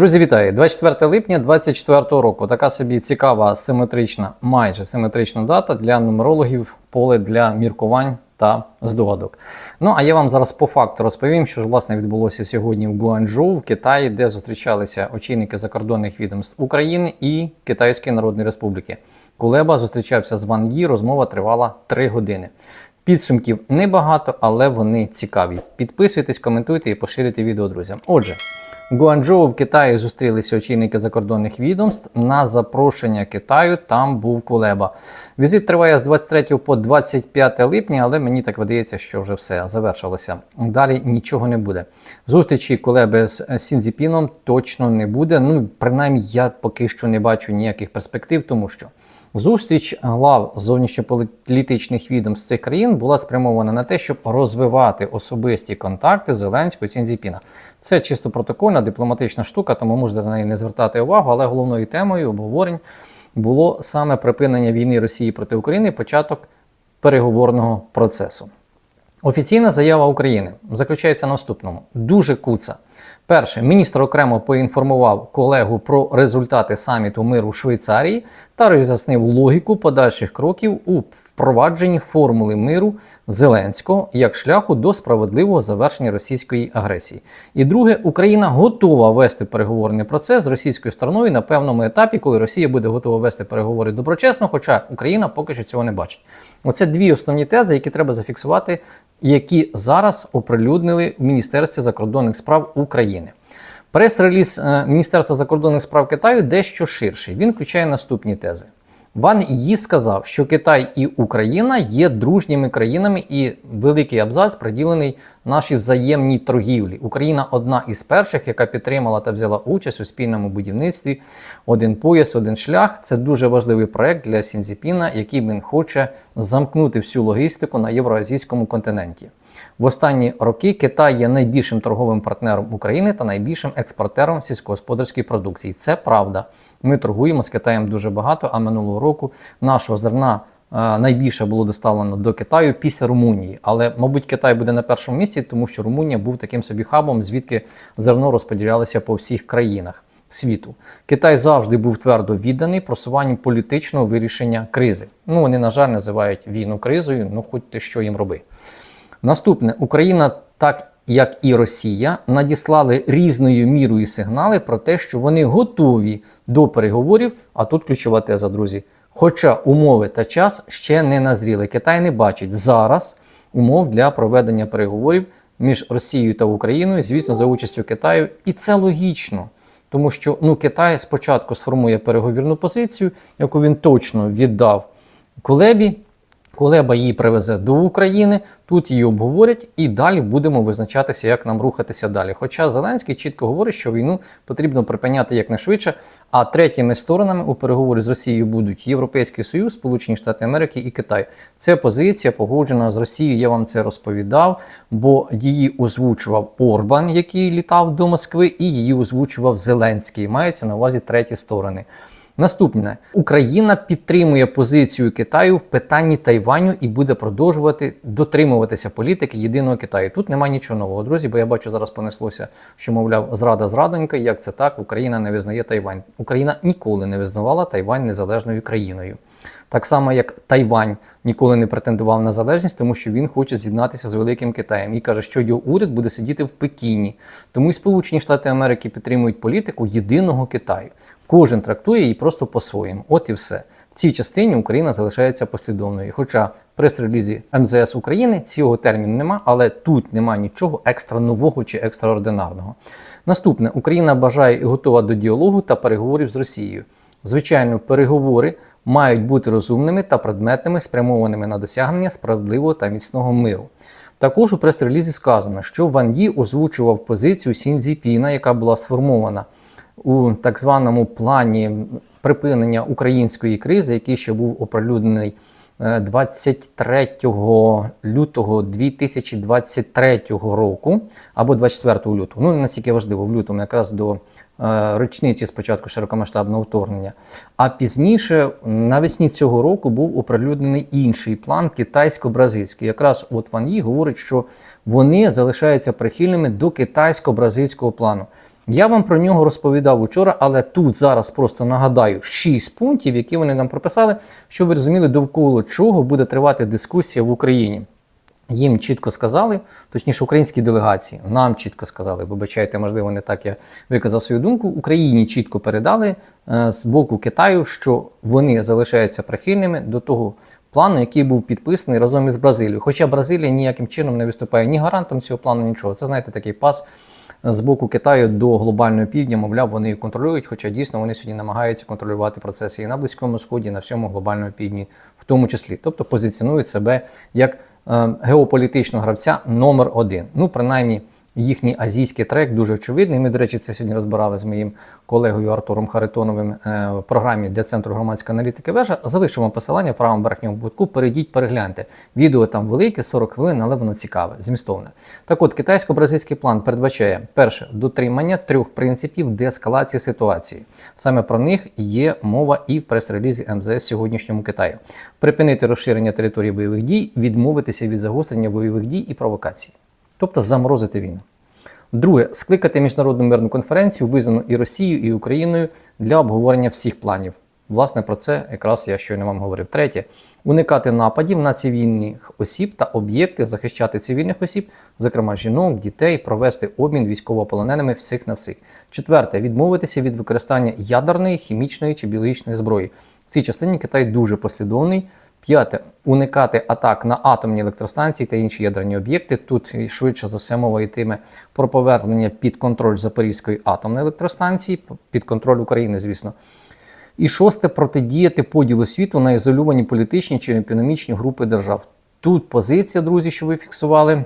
Друзі, вітаю! 24 липня 2024 року. Така собі цікава симетрична, майже симетрична дата для нумерологів, поле для міркувань та здогадок. Ну а я вам зараз по факту розповім, що ж власне відбулося сьогодні в Гуанчжоу, в Китаї, де зустрічалися очільники закордонних відомств України і Китайської Народної Республіки. Кулеба зустрічався з Ван Ї, розмова тривала 3 години. Підсумків небагато, але вони цікаві. Підписуйтесь, коментуйте і поширюйте відео друзям. Отже. Гуанчжоу в Китаї зустрілися очільники закордонних відомств. На запрошення Китаю там був Кулеба. Візит триває з 23 по 25 липня, але мені так видається, що вже все завершилося. Далі нічого не буде. Зустрічі Кулеби з Сінзіпіном точно не буде. Ну, принаймні, я поки що не бачу ніяких перспектив, тому що. Зустріч глав зовнішньополітичних відомств цих країн була спрямована на те, щоб розвивати особисті контакти Зеленського і Сінзіпіна. Це чисто протокольна дипломатична штука, тому можете на неї не звертати увагу, але головною темою обговорень було саме припинення війни Росії проти України, початок переговорного процесу. Офіційна заява України заключається в наступному: дуже куца. Перше, міністр окремо поінформував колегу про результати саміту миру Швейцарії та роз'яснив логіку подальших кроків у впровадженні формули миру Зеленського як шляху до справедливого завершення російської агресії. І друге, Україна готова вести переговорний процес з російською стороною на певному етапі, коли Росія буде готова вести переговори доброчесно, хоча Україна поки що цього не бачить. Оце дві основні тези, які треба зафіксувати, які зараз оприлюднили в Міністерстві закордонних справ України. Прес-реліз е, Міністерства закордонних справ Китаю дещо ширший. Він включає наступні тези. Ван Ї сказав, що Китай і Україна є дружніми країнами, і великий абзац приділений нашій взаємній торгівлі. Україна одна із перших, яка підтримала та взяла участь у спільному будівництві. Один пояс, один шлях. Це дуже важливий проект для Сінзіпіна, який він хоче замкнути всю логістику на євроазійському континенті. В останні роки Китай є найбільшим торговим партнером України та найбільшим експортером сільськогосподарської продукції. Це правда. Ми торгуємо з Китаєм дуже багато, а минулого року нашого зерна. е, Найбільше було доставлено до Китаю після Румунії, але, мабуть, Китай буде на першому місці, тому що Румунія був таким собі хабом, звідки зерно розподілялося по всіх країнах світу. Китай завжди був твердо відданий просуванню політичного вирішення кризи. Ну вони, на жаль, називають війну кризою. Ну, хоч ти що їм роби. Наступне Україна, так як і Росія, надіслали різною мірою сигнали про те, що вони готові до переговорів. А тут ключова теза, друзі. Хоча умови та час ще не назріли. Китай не бачить зараз умов для проведення переговорів між Росією та Україною, звісно, за участю Китаю, і це логічно. Тому що ну, Китай спочатку сформує переговірну позицію, яку він точно віддав Кулебі. Кулеба її привезе до України, тут її обговорять, і далі будемо визначатися, як нам рухатися далі. Хоча Зеленський чітко говорить, що війну потрібно припиняти якнайшвидше, а третіми сторонами у переговорі з Росією будуть Європейський Союз, Сполучені Штати Америки і Китай. Це позиція погоджена з Росією. Я вам це розповідав, бо її озвучував Орбан, який літав до Москви, і її озвучував Зеленський. Мається на увазі треті сторони. Наступне Україна підтримує позицію Китаю в питанні Тайваню і буде продовжувати дотримуватися політики єдиного Китаю. Тут немає нічого нового, друзі, бо я бачу, зараз понеслося, що мовляв зрада зрадонька. Як це так? Україна не визнає Тайвань. Україна ніколи не визнавала Тайвань незалежною країною. Так само, як Тайвань ніколи не претендував на залежність, тому що він хоче з'єднатися з Великим Китаєм і каже, що його уряд буде сидіти в Пекіні. Тому і Сполучені Штати Америки підтримують політику єдиного Китаю. Кожен трактує її просто по-своєму. От і все. В цій частині Україна залишається послідовною. Хоча прес-релізі МЗС України цього терміну нема, але тут нема нічого екстра нового чи екстраординарного. Наступне Україна бажає і готова до діалогу та переговорів з Росією. Звичайно, переговори мають бути розумними та предметними, спрямованими на досягнення справедливого та міцного миру. Також у прес-релізі сказано, що Ван Ді озвучував позицію Сінзіпіна, яка була сформована у так званому плані припинення української кризи, який ще був оприлюднений 23 лютого 2023 року або 24 лютого. Ну не настільки важливо в лютому, якраз до е, річниці спочатку широкомасштабного вторгнення. А пізніше, навесні цього року, був оприлюднений інший план китайсько-бразильський. Якраз от Ван Ї говорить, що вони залишаються прихильними до китайсько-бразильського плану. Я вам про нього розповідав учора, але тут зараз просто нагадаю 6 пунктів, які вони нам прописали, щоб ви розуміли, довкола чого буде тривати дискусія в Україні. Їм чітко сказали, точніше, українські делегації нам чітко сказали, вибачайте, можливо, не так я виказав свою думку. Україні чітко передали е, з боку Китаю, що вони залишаються прихильними до того плану, який був підписаний разом із Бразилією. Хоча Бразилія ніяким чином не виступає ні гарантом цього плану, нічого. Це знаєте такий пас е, з боку Китаю до глобального півдня, мовляв, вони її контролюють, хоча дійсно вони сьогодні намагаються контролювати процеси і на Близькому Сході, і на всьому глобальному півдні, в тому числі. Тобто позиціонують себе як е, геополітичного гравця номер один. Ну, принаймні, їхній азійський трек дуже очевидний. Ми, до речі, це сьогодні розбирали з моїм колегою Артуром Харитоновим е, в програмі для центру громадської аналітики вежа. Залишимо посилання в правому верхньому кутку. Перейдіть, перегляньте. Відео там велике, 40 хвилин, але воно цікаве, змістовне. Так от, китайсько-бразильський план передбачає перше дотримання трьох принципів деескалації ситуації. Саме про них є мова і в прес-релізі МЗС сьогоднішньому Китаю. Припинити розширення території бойових дій, відмовитися від загострення бойових дій і провокацій тобто заморозити війну. Друге, скликати міжнародну мирну конференцію, визнану і Росією, і Україною для обговорення всіх планів. Власне, про це якраз я щойно вам говорив. Третє, уникати нападів на цивільних осіб та об'єкти, захищати цивільних осіб, зокрема жінок, дітей, провести обмін військовополоненими всіх на всіх. Четверте, відмовитися від використання ядерної, хімічної чи біологічної зброї. В цій частині Китай дуже послідовний. П'яте уникати атак на атомні електростанції та інші ядерні об'єкти. Тут швидше за все мова йтиме про повернення під контроль Запорізької атомної електростанції, під контроль України, звісно. І шосте протидіяти поділу світу на ізольовані політичні чи економічні групи держав. Тут позиція, друзі, що ви фіксували.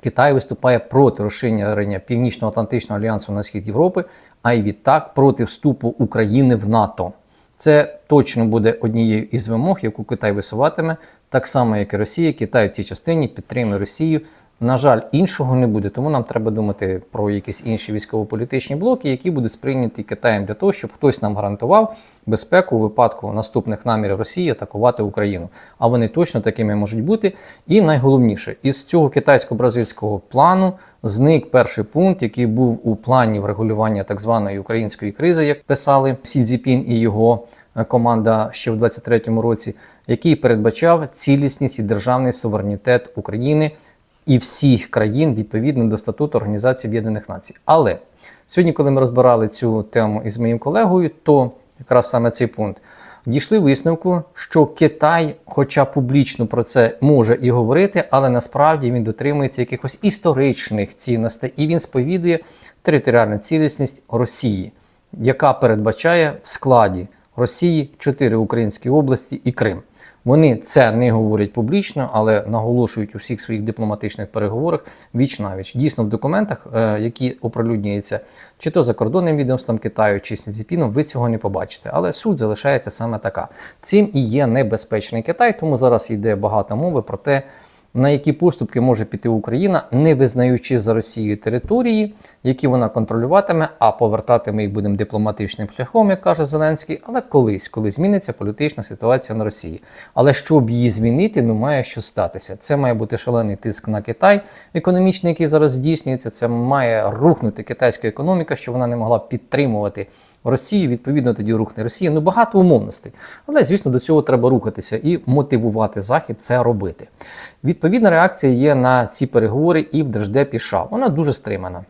Китай виступає проти розширення Північно-Атлантичного альянсу на схід Європи, а й відтак проти вступу України в НАТО. Це точно буде однією із вимог, яку Китай висуватиме, так само, як і Росія. Китай в цій частині підтримує Росію. На жаль, іншого не буде, тому нам треба думати про якісь інші військово-політичні блоки, які будуть сприйняті Китаєм для того, щоб хтось нам гарантував безпеку у випадку наступних намірів Росії атакувати Україну. А вони точно такими можуть бути. І найголовніше, із цього китайсько-бразильського плану зник перший пункт, який був у плані врегулювання так званої української кризи, як писали Сі Цзіпін і його команда ще в 23-му році, який передбачав цілісність і державний суверенітет України і всіх країн відповідно до статуту Організації Об'єднаних Націй. Але сьогодні, коли ми розбирали цю тему із моїм колегою, то якраз саме цей пункт. Дійшли висновку, що Китай, хоча публічно про це може і говорити, але насправді він дотримується якихось історичних цінностей і він сповідує територіальну цілісність Росії, яка передбачає в складі Росії чотири українські області і Крим. Вони це не говорять публічно, але наголошують у всіх своїх дипломатичних переговорах віч навіч. Дійсно, в документах, е, які оприлюднюються чи то закордонним відомством Китаю, чи Сінціпіном, ви цього не побачите. Але суть залишається саме така. Цим і є небезпечний Китай, тому зараз йде багато мови про те на які поступки може піти Україна, не визнаючи за Росією території, які вона контролюватиме, а повертати ми їх будемо дипломатичним шляхом, як каже Зеленський, але колись, коли зміниться політична ситуація на Росії. Але щоб її змінити, ну має що статися. Це має бути шалений тиск на Китай, економічний, який зараз здійснюється. Це має рухнути китайська економіка, щоб вона не могла підтримувати. Росії, відповідно, тоді рухне Росія. Ну багато умовностей. Але, звісно, до цього треба рухатися і мотивувати Захід це робити. Відповідна реакція є на ці переговори і в Держдепі США. Вона дуже стримана.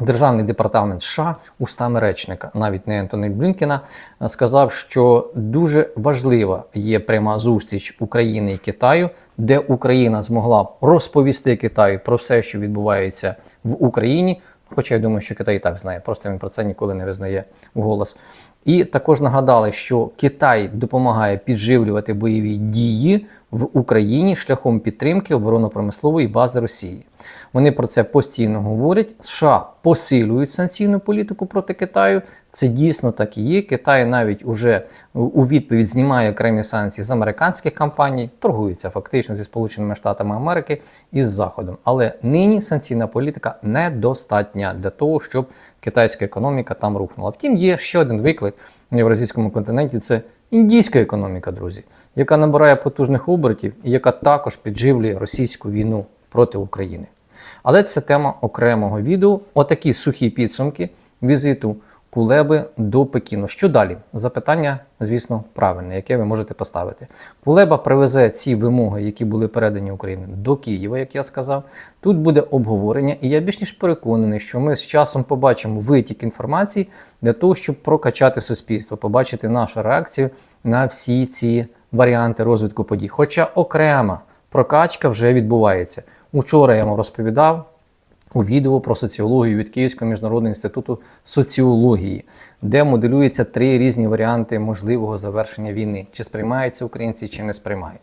Державний департамент США устами речника, навіть не Ентоні Блінкена, сказав, що дуже важлива є пряма зустріч України і Китаю, де Україна змогла розповісти Китаю про все, що відбувається в Україні. Хоча я думаю, що Китай і так знає, просто він про це ніколи не визнає вголос. І також нагадали, що Китай допомагає підживлювати бойові дії в Україні шляхом підтримки оборонно-промислової бази Росії. Вони про це постійно говорять. США посилюють санкційну політику проти Китаю. Це дійсно так і є. Китай навіть уже у відповідь знімає окремі санкції з американських компаній, торгується фактично зі Сполученими Штатами Америки і з Заходом. Але нині санкційна політика недостатня для того, щоб китайська економіка там рухнула. Втім, є ще один виклик в євразійському континенті це індійська економіка, друзі, яка набирає потужних обертів і яка також підживлює російську війну проти України. Але це тема окремого відео. Отакі сухі підсумки візиту Кулеби до Пекіну. Що далі? Запитання, звісно, правильне, яке ви можете поставити. Кулеба привезе ці вимоги, які були передані Україні до Києва, як я сказав. Тут буде обговорення, і я більш ніж переконаний, що ми з часом побачимо витік інформації для того, щоб прокачати суспільство, побачити нашу реакцію на всі ці варіанти розвитку подій. Хоча окрема прокачка вже відбувається. Учора я вам розповідав у відео про соціологію від Київського міжнародного інституту соціології, де моделюються три різні варіанти можливого завершення війни: чи сприймаються українці, чи не сприймають.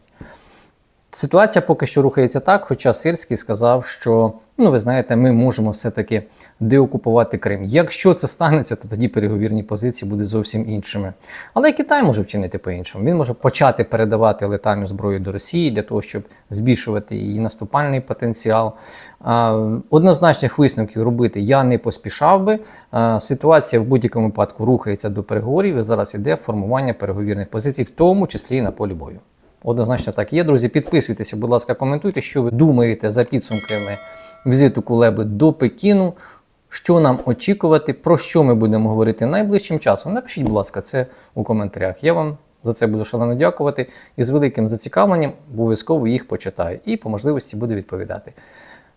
Ситуація поки що рухається так, хоча Сирський сказав, що ну ви знаєте, ми можемо все-таки деокупувати Крим. Якщо це станеться, то тоді переговірні позиції будуть зовсім іншими. Але Китай може вчинити по-іншому. Він може почати передавати летальну зброю до Росії для того, щоб збільшувати її наступальний потенціал. Однозначних висновків робити я не поспішав би. Ситуація в будь-якому випадку рухається до переговорів. і Зараз іде формування переговірних позицій, в тому числі і на полі бою. Однозначно так є, друзі. Підписуйтеся, будь ласка, коментуйте, що ви думаєте за підсумками візиту Кулеби до Пекіну. Що нам очікувати, про що ми будемо говорити найближчим часом? Напишіть, будь ласка, це у коментарях. Я вам за це буду шалено дякувати і з великим зацікавленням обов'язково їх почитаю і по можливості буду відповідати.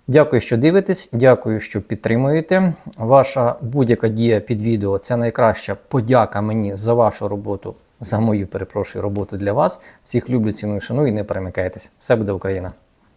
Дякую, що дивитесь, дякую, що підтримуєте. Ваша будь-яка дія під відео це найкраща подяка мені за вашу роботу, за мою перепрошую роботу для вас. Всіх люблю, ціную, шаную і не перемикайтесь. Все буде Україна!